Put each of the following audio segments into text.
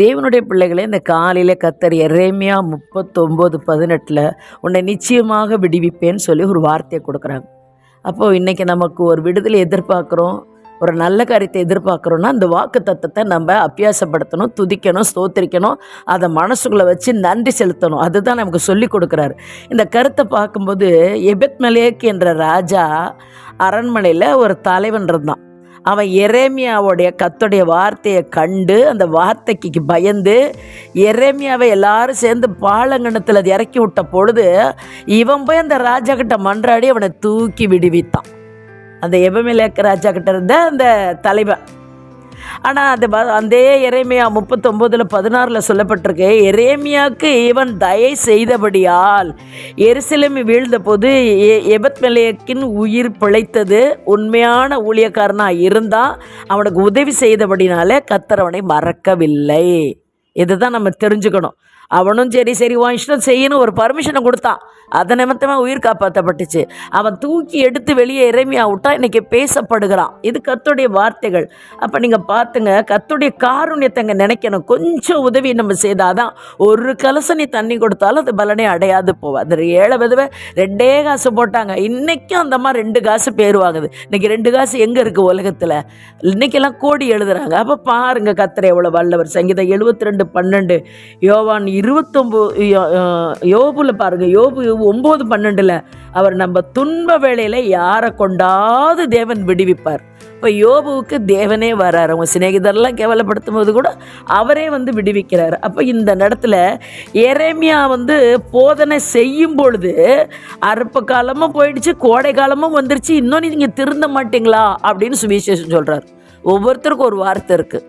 தேவனுடைய பிள்ளைகளே இந்த காலையில் கத்தர் எரேமியா முப்பத்தொம்போது பதினெட்டில் உன்னை நிச்சயமாக விடுவிப்பேன்னு சொல்லி ஒரு வார்த்தையை கொடுக்குறாங்க. அப்போது இன்றைக்கி நமக்கு ஒரு விடுதலை எதிர்பார்க்குறோம் ஒரு நல்ல காரியத்தை எதிர்பார்க்குறோன்னா அந்த வாக்கு தத்துவத்தை நம்ம அபியாசப்படுத்தணும் துதிக்கணும் ஸ்தோத்திரிக்கணும் அதை மனசுக்குள்ளே வச்சு நன்றி செலுத்தணும். அதுதான் நமக்கு சொல்லி கொடுக்குறாரு. இந்த கருத்தை பார்க்கும்போது எபெத் மலேக் என்ற ராஜா அரண்மனையில் ஒரு தலைவன் இருந்தான். அவன் எரேமியாவுடைய கத்துடைய வார்த்தையை கண்டு அந்த வார்த்தைக்கு பயந்து எரேமியாவை எல்லாரும் சேர்ந்து பாலங்கணத்தில் அது இறக்கி விட்ட பொழுது இவன் போய் அந்த ராஜா கிட்ட மன்றாடி அவனை தூக்கி விடுவித்தான். அந்த எபமிலேக்க ராஜா கிட்ட இருந்த அந்த தலைவன் ஆனால் அந்த ப- அந்த எரேமியா முப்பத்தொம்போதில் பதினாறில் சொல்லப்பட்டிருக்கு எரேமியாவுக்கு இவன் தயை செய்தபடியால் எருசலேமி வீழ்ந்தபோது எபத் மலையக்கின் உயிர் பிழைத்தது உண்மையான ஊழியக்காரனாக இருந்தால் அவனுக்கு உதவி செய்தபடினால கத்தரவனை மறக்கவில்லை. இதுதான் நம்ம தெரிஞ்சுக்கணும். அவனும் சரி சரி உன் இஷ்டம் செய்யணும் ஒரு பர்மிஷனை கொடுத்தான். அதை நிமித்தமாக உயிர் காப்பாற்றப்பட்டுச்சு அவன் தூக்கி எடுத்து வெளியே இறைமையாக விட்டா இன்றைக்கி பேசப்படுகிறான். இது கத்துடைய வார்த்தைகள். அப்போ நீங்கள் பார்த்துங்க கத்துடைய காருண்யத்தை அங்கே நினைக்கணும். கொஞ்சம் உதவி நம்ம செய்தாதான் ஒரு கலசனி நீ தண்ணி கொடுத்தாலும் அது பலனே அடையாது போவா. அந்த ஏழை விதவை ரெண்டே காசு போட்டாங்க. இன்றைக்கும் அந்த மாதிரி ரெண்டு காசு பேர் வாங்குது. இன்றைக்கி ரெண்டு காசு எங்கே இருக்குது உலகத்தில்? இன்னைக்கெல்லாம் கோடி எழுதுகிறாங்க அப்போ பாருங்க கத்திர எவ்வளோ வல்லவர். சங்கீதம் எழுபத்தி ரெண்டு பன்னெண்டு. யோவான் இருபத்தொம்போது யோபுல பாருங்க யோபு ஒம்பது பன்னெண்டில் அவர் நம்ம துன்ப வேளையில் யாரை கொண்டாது தேவன் விடுவிப்பார். இப்போ யோபுவுக்கு தேவனே வரார். அவங்க சிநேகிதர்லாம் கேவலப்படுத்தும் போது கூட அவரே வந்து விடுவிக்கிறார். அப்போ இந்த இடத்துல எரேமியா வந்து போதனை செய்யும் பொழுது அறுப்பு காலமும் போயிடுச்சு கோடை காலமும் வந்துருச்சு இன்னும் நீங்கள் திருந்த மாட்டீங்களா? அப்படின்னு சுவிசேஷம் சொல்கிறார் ஒவ்வொருத்தருக்கும் ஒரு வார்த்தை இருக்குது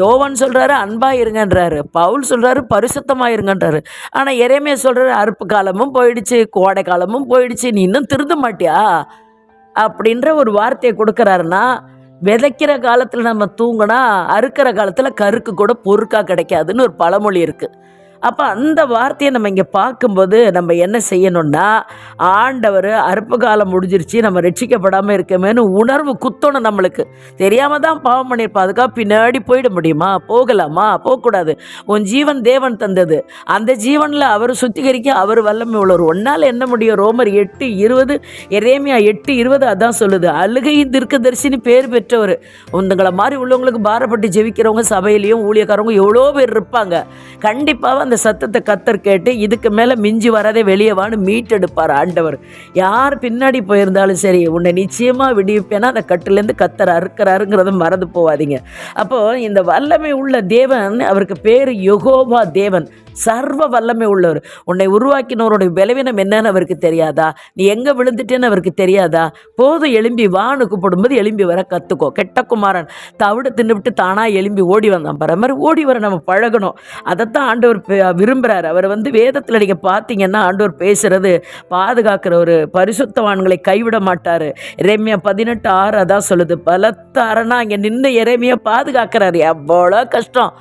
யோவன் சொல்கிறாரு அன்பாக இருங்கன்றாரு. பவுல் சொல்கிறாரு பரிசுத்தமாக இருங்கன்றாரு. ஆனால் எரேமியா சொல்கிறாரு அறுப்பு காலமும் போயிடுச்சு கோடை காலமும் போயிடுச்சு நீ இன்னும் திருந்த மாட்டியா? அப்படின்ற ஒரு வார்த்தையை கொடுக்குறாருன்னா விதைக்கிற காலத்தில் நம்ம தூங்கினா அறுக்கிற காலத்தில் கருக்கு கூட பொறுக்காக கிடைக்காதுன்னு ஒரு பழமொழி இருக்குது அப்போ அந்த வார்த்தையை நம்ம இங்கே பார்க்கும்போது நம்ம என்ன செய்யணும்னா ஆண்டவர் அற்ப காலம் முடிஞ்சிருச்சு நம்ம ரட்சிக்கப்படாமல் இருக்கமேன்னு உணர்வு குத்தணும் நம்மளுக்கு. தெரியாமல் தான் பாவம் பண்ணியிருப்போம் அதுக்காக பின்னாடி போயிட முடியுமா? போகலாமா? போகக்கூடாது. உன் ஜீவன் தேவன் தந்தது. அந்த ஜீவனில் அவர் சுத்திகரிக்க அவர் வல்லமை உள்ளவர். ஒன்னால் என்ன முடியும்? ரோமர் எட்டு இருபது எரேமியா எட்டு இருபது அதான் சொல்லுது. அழுகையின் தீர்க்கதரிசின்னு பேர் பெற்றவர். உங்களை மாதிரி உள்ளவங்களுக்கு பாரப்பட்டு ஜெபிக்கிறவங்க சபையிலையும் ஊழியக்காரவங்க எவ்வளோ பேர் இருப்பாங்க. கண்டிப்பாக அந்த சத்தத்தை கத்தர் கேட்டு இதுக்கு மேலே மிஞ்சி வரதே வெளியே வான்னு மீட்டெடுப்பார் ஆண்டவர். யார் பின்னாடி போயிருந்தாலும் சரி உன்னை நிச்சயமாக விடுவிப்பேன்னா அந்த கட்டுலேருந்து கத்தர் அறுக்கிறாருங்கிறத மறந்து போகாதீங்க அப்போது இந்த வல்லமை உள்ள தேவன் அவருக்கு பேர் யெகோவா தேவன். சர்வ வல்லமை உள்ளவர். உன்னை உருவாக்கினவருடைய பலவீனம் என்னன்னு அவருக்கு தெரியாதா? நீ எங்கே விழுந்துட்டேன்னு அவருக்கு தெரியாதா? போதும் எலும்பி வான்னு கூப்பிடும்போது எலும்பி வர கற்றுக்கோ கெட்ட குமாரன் தவிடு தின்னுவிட்டு தானாக எலும்பி ஓடி வந்தான். பாரு மாதிரி ஓடி வர நம்ம பழகணும். அதைத்தான் ஆண்டவர் பே- விரும்புகிறார் அவர் வந்து வேதத்தில் நீங்கள் பார்த்தீங்கன்னா ஆண்டவர் பேசுகிறது பாதுகாக்கிற ஒரு பரிசுத்தவான்களை கைவிட மாட்டார். இறைமையா பதினெட்டு ஆறு அதான் சொல்லுது. பலத்த அரணா இங்கே நின்று எரேமியா பாதுகாக்கிறார். எவ்வளோ கஷ்டம்.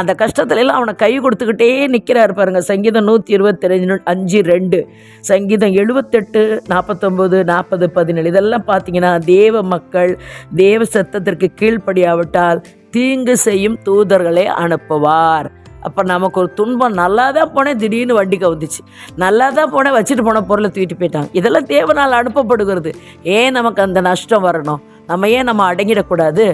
அந்த கஷ்டத்துல எல்லாம் அவனை கை கொடுத்துக்கிட்டே நிற்கிறாரு பாருங்க. சங்கீதம் நூற்றி இருபத்தி அஞ்சு ரெண்டு. சங்கீதம் எழுபத்தெட்டு நாற்பத்தொம்போது நாற்பது பதினேழு. இதெல்லாம் பார்த்தீங்கன்னா தேவ மக்கள் தேவ சத்தத்திற்கு கீழ்ப்படியாவிட்டால் தீங்கு செய்யும் தூதர்களை அனுப்புவார். அப்போ நமக்கு ஒரு துன்பம் நல்லா தான் போனேன் திடீர்னு வண்டி கவுந்துச்சு. நல்லா தான் போனேன் வச்சுட்டு போன பொருளை தூக்கிட்டு போயிட்டாங்க. இதெல்லாம் தேவனால் அனுப்பப்படுகிறது. ஏன் நமக்கு அந்த நஷ்டம் வரணும்? நம்ம ஏன் நம்ம அடங்கிடக்கூடாது?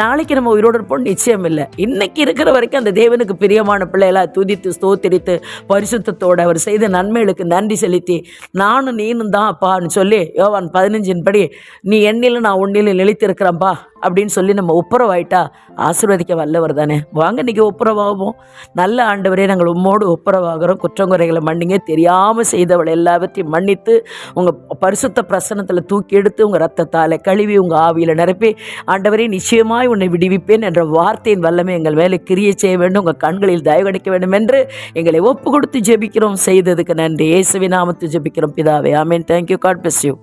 நாளைக்கு நம்ம உயிரோடு இருப்போம் நிச்சயம் இல்லை. இன்னைக்கு இருக்கிற வரைக்கும் அந்த தேவனுக்கு பிரியமான பிள்ளைகளாக துதித்து ஸ்தோத்திரித்து பரிசுத்தத்தோடு அவர் செய்த நன்மைகளுக்கு நன்றி செலுத்தி நானும் நீனும் தான் அப்பான்னு சொல்லி யோவான் பதினஞ்சின் படி நீ எண்ணிலும் நான் உன்னிலும் நிலைத்திருக்கிறேன்ப்பா அப்படின்னு சொல்லி நம்ம ஒப்புரவாயிட்டா ஆசீர்வதிக்க வல்லவர் தானே. வாங்க இன்றைக்கி ஒப்புரவாகுவோம். நல்ல ஆண்டவரே நாங்கள் உம்மோடு ஒப்புரவாகிறோம். குற்றங்குறைகளை மன்னிங்க. தெரியாமல் செய்தவள் எல்லாவற்றையும் மன்னித்து உங்கள் பரிசுத்த பிரசனத்தில் தூக்கி எடுத்து உங்கள் ரத்தத்தால் கழுவி உங்கள் ஆவியில் நிரப்பி ஆண்டவரே நிச்சயமாய் உன்னை விடுவிப்பேன் என்ற வார்த்தையின் வல்லமை எங்கள் மேலே கிரியை செய்ய வேண்டும். உங்கள் கண்களில் தயவு கிடைக்க வேண்டும் என்று எங்களை ஒப்பு கொடுத்து ஜெபிக்கிறோம். செய்ததுக்கு நன்றி. இயேசுவி நாமத்து ஜெபிக்கிறோம். பிதாவே ஆமீன். Thank you God bless you